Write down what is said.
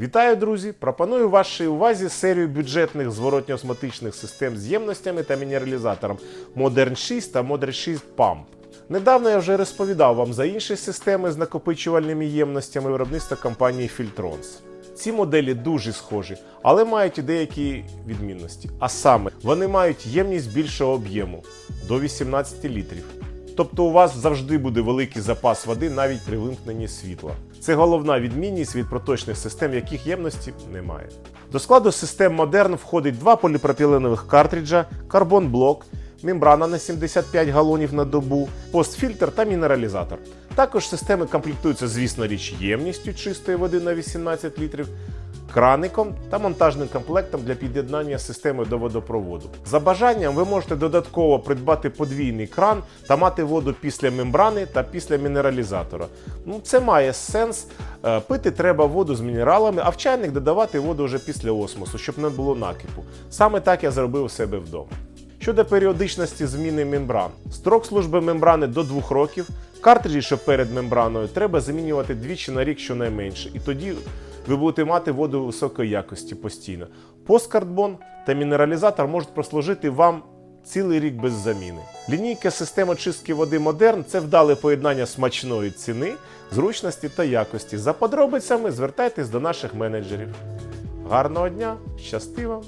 Вітаю, друзі! Пропоную вашій увазі серію бюджетних зворотньо-осмотичних систем з ємностями та мінералізатором Modern 6 та Modern 6 Pump. Недавно я вже розповідав вам за інші системи з накопичувальними ємностями виробництва компанії Filtrons. Ці моделі дуже схожі, але мають і деякі відмінності. А саме, вони мають ємність більшого об'єму до 18 літрів. Тобто у вас завжди буде великий запас води навіть при вимкненні світла. Це головна відмінність від проточних систем, яких ємності немає. До складу систем Modern входить два поліпропіленових картриджа, карбон-блок, мембрана на 75 галонів на добу, постфільтр та мінералізатор. Також системи комплектуються, звісно, річ ємністю чистої води на 18 літрів, краником та монтажним комплектом для під'єднання системи до водопроводу. За бажанням ви можете додатково придбати подвійний кран та мати воду після мембрани та після мінералізатора. Ну, це має сенс. Е, Пити треба воду з мінералами, а в чайник додавати воду вже після осмосу, щоб не було накипу. Саме так я зробив у себе вдома. Щодо періодичності зміни мембран, строк служби мембрани до 2 років. Картриджі, що перед мембраною, треба замінювати двічі на рік щонайменше, і тоді ви будете мати воду високої якості постійно. Посткардбон та мінералізатор можуть прослужити вам цілий рік без заміни. Лінійка системи чистки води Модерн це вдале поєднання смачної ціни, зручності та якості. За подробицями звертайтесь до наших менеджерів. Гарного дня, щасти вам!